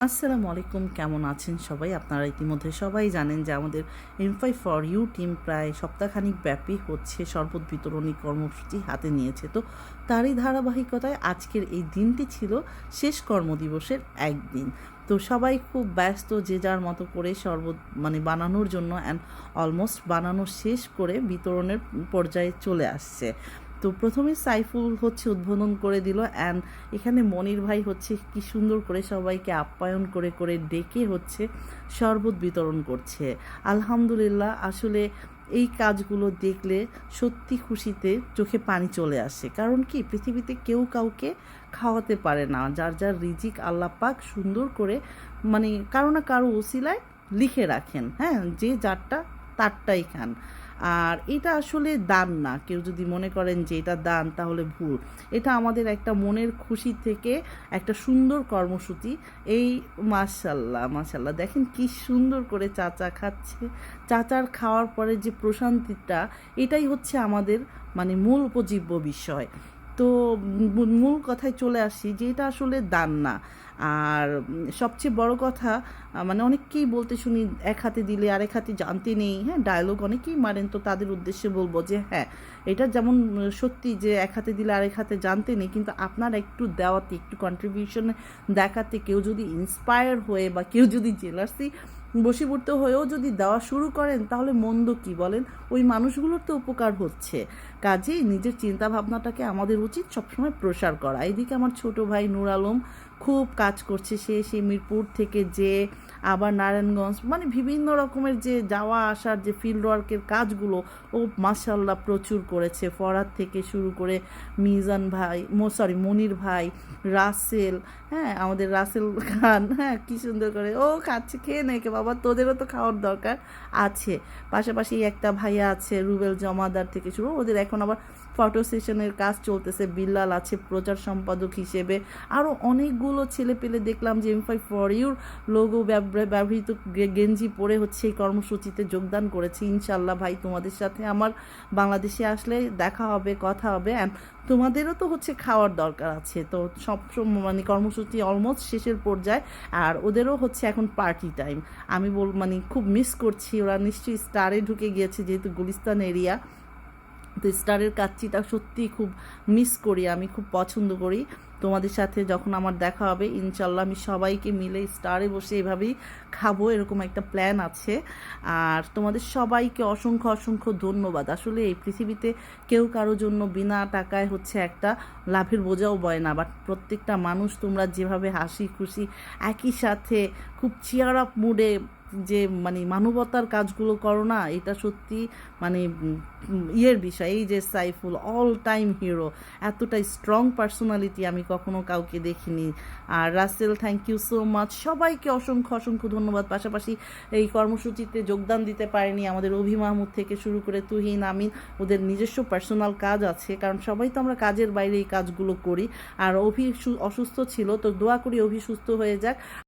আসসালামু আলাইকুম, কেমন আছেন সবাই? আপনারা ইতিমধ্যে সবাই জানেন যে আমাদের এমফাই ফর ইউ টিম প্রায় সপ্তাহখানিক ব্যাপী হচ্ছে শরবত বিতরণী কর্মসূচি হাতে নিয়েছে। তো তারই ধারাবাহিকতায় আজকের এই দিনটি ছিল শেষ কর্মদিবসের একদিন। তো সবাই খুব ব্যস্ত যে যার মতো করে শরবত মানে বানানোর জন্য অ্যান্ড অলমোস্ট বানানো শেষ করে বিতরণের পর্যায়ে চলে আসছে। তো প্রথমে সাইফুল হচ্ছে উদ্বোধন করে দিল অ্যান্ড এখানে মনির ভাই হচ্ছে কি সুন্দর করে সবাইকে আপ্যায়ন করে করে ডেকে হচ্ছে শরবত বিতরণ করছে। আলহামদুলিল্লাহ, আসলে এই কাজগুলো দেখলে সত্যি খুশিতে চোখে পানি চলে আসে। কারণ কি, পৃথিবীতে কেউ কাউকে খাওয়াতে পারে না। যার যার রিজিক আল্লাহ পাক সুন্দর করে মানে কারও না কারও ওসিলায় লিখে রাখেন হ্যাঁ? যে যারটা, তারটাই খান। আর এটা আসলে দান না। কেউ যদি মনে করেন যে এটা দান, তাহলে ভুল। এটা আমাদের একটা মনের খুশি থেকে একটা সুন্দর কর্মসূচি। এই মাশাল্লাহ মাশাল্লাহ দেখেন কি সুন্দর করে চাচা খাচ্ছে। চাচার খাওয়ার পরে যে প্রশান্তিটা, এটাই হচ্ছে আমাদের মানে মূল উপজীব্য বিষয়। তো মূল কথায় চলে আসি যে এটা আসলে দান না। আর সবচেয়ে বড় কথা মানে অনেককেই বলতে শুনি, এক হাতে দিলে আরেক হাতে জানতে নেই। হ্যাঁ ডায়লগ অনেকেই মারেন, তো তাদের উদ্দেশ্যে বলব যে হ্যাঁ এটা যেমন সত্যি যে এক হাতে দিলে আরেক হাতে জানতে নেই, কিন্তু আপনার একটু দেওয়াতে, একটু কন্ট্রিবিউশন দেখাতে কেউ যদি ইন্সপায়ার হয়ে বা কেউ যদি জেলার্সি বশীভূত হয়েও যদি দেওয়া শুরু করেন, তাহলে মন্দ কি বলেন? ওই মানুষগুলোর তো উপকার হচ্ছে। কাজেই নিজের চিন্তা ভাবনাটাকে আমাদের উচিত সবসময় প্রসার করা। এদিকে আমার ছোট ভাই নূর আলম খুব কাজ করছে সে সে মিরপুর থেকে যে আবার নারায়ণগঞ্জ মানে বিভিন্ন রকমের যে যাওয়া আসার যে ফিল্ড ওয়ার্কের কাজগুলো, ও মাসাল্লাহ প্রচুর করেছে। ফরাদ থেকে শুরু করে মিজান ভাই, মো সরি মনির ভাই, রাসেল হ্যাঁ আমাদের রাসেল খান হ্যাঁ কি সুন্দর করে, ও খাচ্ছে, খেয়ে নেকে বাবা, তোদেরও তো খাওয়ার দরকার আছে। পাশাপাশি একটা ভাইয়া আছে, রুবেল জমাদার থেকে শুরু, ওদের এখন আবার ফটো সেশনের কাজ চলতেছে, বিল্লাল আছে প্রচার সম্পাদক হিসেবে। আরও অনেকগুলো ছেলে পেলে দেখলাম যে M five for your logo ব্যবহৃত গেঞ্জি পরে হচ্ছে এই কর্মসূচিতে যোগদান করেছে। ইনশাল্লাহ ভাই, তোমাদের সাথে আমার বাংলাদেশে আসলে দেখা হবে, কথা হবে অ্যান্ড তোমাদেরও তো হচ্ছে খাওয়ার দরকার আছে। তো সব মানে কর্মসূচি অলমোস্ট শেষের পর্যায়ে আর ওদেরও হচ্ছে এখন পার্টি টাইম আমি বল মানে খুব মিস করছি, ওরা নিশ্চয়ই স্টারে ঢুকে গিয়েছে যেহেতু গুলিস্তান এরিয়া তো স্টারের কাচ্চিটা সত্যিই খুব মিস করি, আমি খুব পছন্দ করি। তোমাদের সাথে যখন আমার দেখা হবে ইনশাল্লাহ আমি সবাইকে মিলে স্টারে বসে এভাবেই খাব, এরকম একটা প্ল্যান আছে। আর তোমাদের সবাইকে অসংখ্য অসংখ্য ধন্যবাদ। আসলে এই পৃথিবীতে কেউ কারও জন্য বিনা টাকায় হচ্ছে একটা লাভের বোঝাও বয় না বাট প্রত্যেকটা মানুষ তোমরা যেভাবে হাসি খুশি, একই সাথে খুব চিয়ার আপ মুডে যে মানে মানবতার কাজগুলো করো না, এটা সত্যি মানে ইয়ের বিষয়। এই যে, সাইফুল অল টাইম হিরো এতটাই স্ট্রং পার্সোনালিটি আমি কখনো কাউকে দেখিনি। আর Rasel thank you so much সবাইকে অসংখ্য অসংখ্য ধন্যবাদ। পাশাপাশি এই কর্মসূচিতে যোগদান দিতে পারেনি আমাদের অভি মাহমুদ থেকে শুরু করে তুহিন, আমিন। ওদের নিজস্ব পার্সোনাল কাজ আছে, কারণ সবাই তো আমরা কাজের বাইরে এই কাজগুলো করি। আর অভি অসুস্থ ছিল, তো দোয়া করি অভি সুস্থ হয়ে যাক।